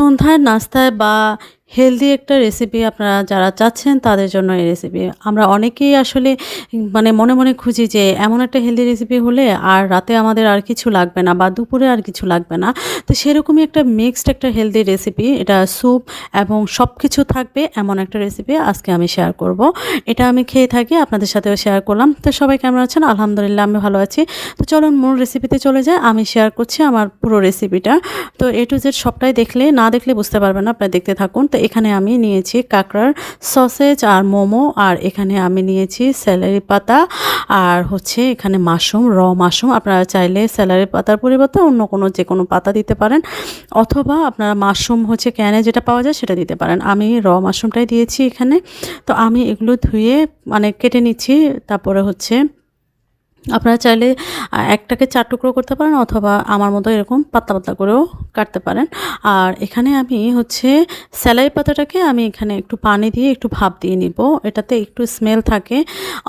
সন্ধ্যার নাস্তায় বা হেলদি একটা রেসিপি আপনারা যারা চাচ্ছেন তাদের জন্য এই রেসিপি। আমরা অনেকেই আসলে মানে মনে, মনে খুঁজি যে এমন একটা হেলদি রেসিপি হলে আর রাতে আমাদের আর কিছু লাগবে না বা দুপুরে আর কিছু লাগবে না। তো সেরকমই একটা মিক্সড একটা হেলদি রেসিপি। এটা স্যুপ এবং সব কিছু থাকবে এমন একটা রেসিপি আজকে আমি শেয়ার করব। এটা আমি খেয়ে থাকি আপনাদের সাথেও শেয়ার করলাম। তো সবাই কেমন আছেন? আলহামদুলিল্লাহ আমি ভালো আছি। তো চলুন মূল রেসিপিতে চলে যাই। আমি শেয়ার করছি আমার পুরো রেসিপিটা। তো এ টু জেড সবটাই দেখলে না দেখলে বুঝতে পারবেন। আপনারা দেখতে থাকুন। তো এখানে আমি নিয়েছি কাঁকড়ার সসেজ আর মোমো, আর এখানে আমি নিয়েছি স্যালারি পাতা, আর হচ্ছে এখানে মাশরুম, র মাশরুম। আপনারা চাইলে স্যালারি পাতার পরিবর্তে অন্য কোনো যে কোনো পাতা দিতে পারেন, অথবা আপনারা মাশরুম হচ্ছে ক্যানে যেটা পাওয়া যায় সেটা দিতে পারেন। আমি র মাশরুমটাই দিয়েছি এখানে। তো আমি এগুলো ধুয়ে মানে কেটে নিচ্ছি, তারপরে হচ্ছে আপনারা চাইলে একটাকে চার টুকরো করতে পারেন, অথবা আমার মতো এরকম পাতলা পাতলা করেও কাটতে পারেন। আর এখানে আমি হচ্ছে স্যালাই পাতাটাকে আমি এখানে একটু পানি দিয়ে একটু ভাপ দিয়ে নিব। এটাতে একটু স্মেল থাকে।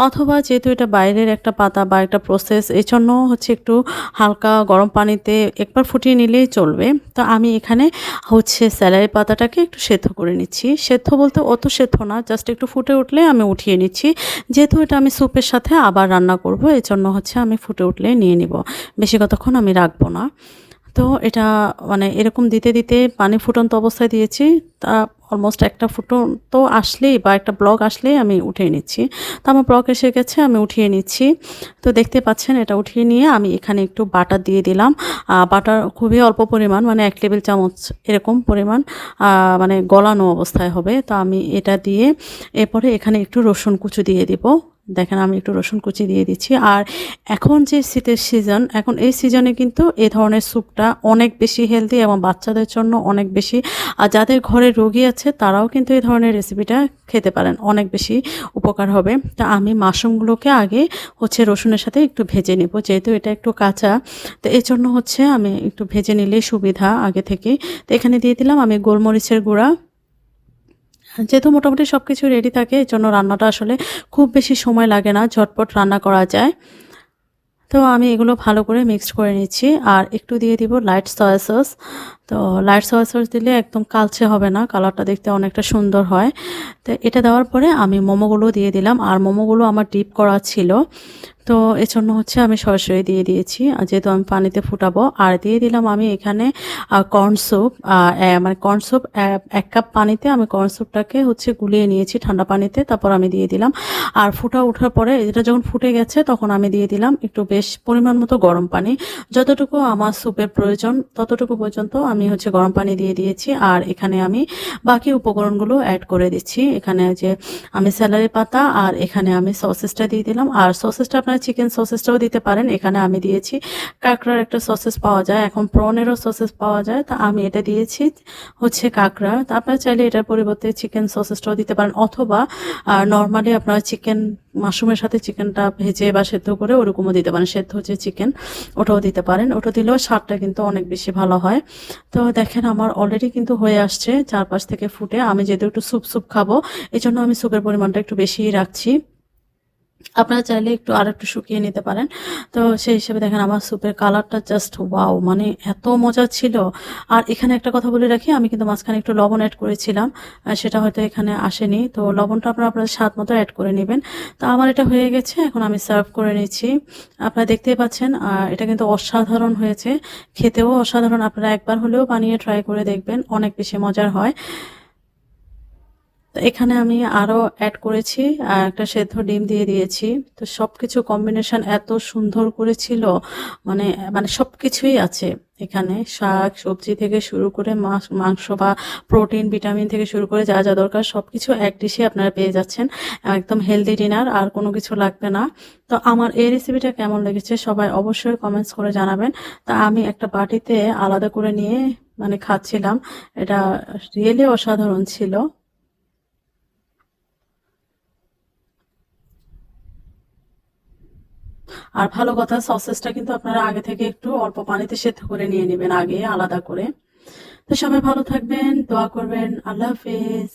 অথবা যেহেতু এটা বাইরের একটা পাতা বা একটা প্রসেস এই জন্য হচ্ছে একটু হালকা গরম পানিতে একবার ফুটিয়ে নিলেই চলবে। তো আমি এখানে হচ্ছে স্যালাই পাতাটাকে একটু সেদ্ধ করে নিচ্ছি। সেদ্ধ বলতে অত সেদ্ধ না জাস্ট একটু ফুটে উঠলে আমি উঠিয়ে নিচ্ছি। যেহেতু এটা আমি স্যুপের সাথে আবার রান্না করব এই জন্য হচ্ছে আমি ফুটে উঠলে নিয়ে নিব। বেশি কতক্ষণ আমি রাখব না। তো এটা মানে এরকম দিতে দিতে পানি ফুটন্ত অবস্থায় দিয়েছি। তা অলমোস্ট একটা ফুটন্ত আসলেই বা একটা ব্লক আসলেই আমি উঠিয়ে নিচ্ছি। তো আমার ব্লক এসে গেছে, আমি উঠিয়ে নিচ্ছি। তো দেখতে পাচ্ছেন এটা উঠিয়ে নিয়ে আমি এখানে একটু বাটার দিয়ে দিলাম। বাটার খুবই অল্প পরিমাণ মানে এক টেবিল চামচ এরকম পরিমাণ মানে গলানো অবস্থায় হবে। তো আমি এটা দিয়ে এরপরে এখানে একটু রসুন কুচু দিয়ে দিব। দেখেন আমি একটু রসুন কুচি দিয়ে দিচ্ছি। আর এখন যে শীতের সিজন এখন এই সিজনে কিন্তু এই ধরনের স্যুপটা অনেক বেশি হেলদি এবং বাচ্চাদের জন্য অনেক বেশি। আর যাদের ঘরে রোগী আছে, তারাও কিন্তু এই ধরনের রেসিপিটা খেতে পারেন, অনেক বেশি উপকার হবে। তা আমি মাশরুমগুলোকে আগে হচ্ছে রসুনের সাথে একটু ভেজে নেব, যেহেতু এটা একটু কাঁচা। তো এই জন্য হচ্ছে আমি একটু ভেজে নিলে সুবিধা আগে থেকেই তো এখানে দিয়ে দিলাম আমি গোলমরিচের গুঁড়া যেহেতু মোটামুটি সব কিছু রেডি থাকে এই জন্য রান্নাটা আসলে খুব বেশি সময় লাগে না, ঝটপট রান্না করা যায়। তো আমি এগুলো ভালো করে মিক্সড করে নিচ্ছি। আর একটু দিয়ে দিব লাইট সয়া সস তো লাইট সয়া সস দিলে একদম কালচে হবে না কালারটা দেখতে অনেকটা সুন্দর হয়। তো এটা দেওয়ার পরে আমি মোমোগুলো দিয়ে দিলাম, আর মোমোগুলো আমার ডিপ করা ছিল। তো এজন্য হচ্ছে আমি সরাসরি দিয়ে দিয়েছি যেহেতু আমি পানিতে ফুটাবো, আর দিয়ে দিলাম আমি এখানে কর্ন স্যুপ মানে কর্ন স্যুপ এক কাপ পানিতে আমি কর্ন স্যুপটাকে হচ্ছে গুলিয়ে নিয়েছি ঠান্ডা পানিতে, তারপর আমি দিয়ে দিলাম। আর ফুটা ওঠার পরে, এটা যখন ফুটে গেছে, তখন আমি দিয়ে দিলাম একটু বেশ পরিমাণ মতো গরম পানি। যতটুকু আমার স্যুপের প্রয়োজন, ততটুকু পর্যন্ত আমি হচ্ছে গরম পানি দিয়ে দিয়েছি, আর এখানে আমি বাকি উপকরণগুলো অ্যাড করে দিচ্ছি। এখানে যে আমি স্যালারি পাতা আর এখানে আমি সসেসটা দিয়ে দিলাম। আর সসেসটা আপনারা চিকেন সসেসটাও দিতে পারেন। এখানে আমি দিয়েছি কাঁকড়ার একটা সসেস পাওয়া যায়, এখন প্রনেরও সসেস পাওয়া যায়। তা আমি এটা দিয়েছি হচ্ছে কাঁকড়া। তা আপনারা চাইলে এটার পরিবর্তে চিকেন সসেসটাও দিতে পারেন, অথবা নর্মালি আপনারা চিকেন মাশরুমের সাথে চিকেনটা ভেজে বা সেদ্ধ করে ওরকমও দিতে পারেন। সেদ্ধ হচ্ছে চিকেন, ওটাও দিতে পারেন। ওটা দিলেও স্বাদটা কিন্তু অনেক বেশি ভালো হয়। তো দেখেন আমার অলরেডি কিন্তু হয়ে আসছে চারপাশ থেকে ফুটে। আমি যেহেতু একটু স্যুপ স্যুপ খাব এই জন্য আমি স্যুপের পরিমাণটা একটু বেশিই রাখছি। আপনারা চাইলে একটু আর একটু শুকিয়ে নিতে পারেন। তো সেই হিসেবে দেখেন আমার স্যুপের কালারটা জাস্ট ওয়াও মানে এত মজা ছিল। আর এখানে একটা কথা বলে রাখি, আমি কিন্তু মাঝখানে একটু লবণ অ্যাড করেছিলাম সেটা হয়তো এখানে আসেনি। তো লবণটা আপনারা আপনাদের স্বাদ মতো অ্যাড করে নেবেন। তো আমার এটা হয়ে গেছে, এখন আমি সার্ভ করে নিচ্ছি। আপনারা দেখতেই পাচ্ছেন এটা কিন্তু অসাধারণ হয়েছে। খেতেও অসাধারণ, আপনারা একবার হলেও বানিয়ে ট্রাই করে দেখবেন, অনেক বেশি মজার হয়। তো এখানে আমি আরও অ্যাড করেছি, আর একটা সেদ্ধ ডিম দিয়ে দিয়েছি। তো সব কিছু কম্বিনেশন এত সুন্দর করেছিল মানে মানে সব কিছুই আছে এখানে। শাক, সবজি থেকে শুরু করে মাংস বা প্রোটিন ভিটামিন থেকে শুরু করে যা যা দরকার সব কিছু এক ডিশে আপনারা পেয়ে যাচ্ছেন। একদম হেলদি ডিনার আর কোনো কিছু লাগবে না। তো আমার এই রেসিপিটা কেমন লেগেছে সবাই অবশ্যই কমেন্টস করে জানাবেন। তা আমি একটা বাটিতে আলাদা করে নিয়ে মানে খাচ্ছিলাম। এটা রিয়েলি অসাধারণ ছিল। আর ভালো কথা সসেসটা কিন্তু আপনারা আগে থেকে একটু অল্প পানিতে সেদ্ধ করে নিয়ে নেবেন আগে আলাদা করে। তো সবাই ভালো থাকবেন, দোয়া করবেন, আল্লাহ হাফেজ।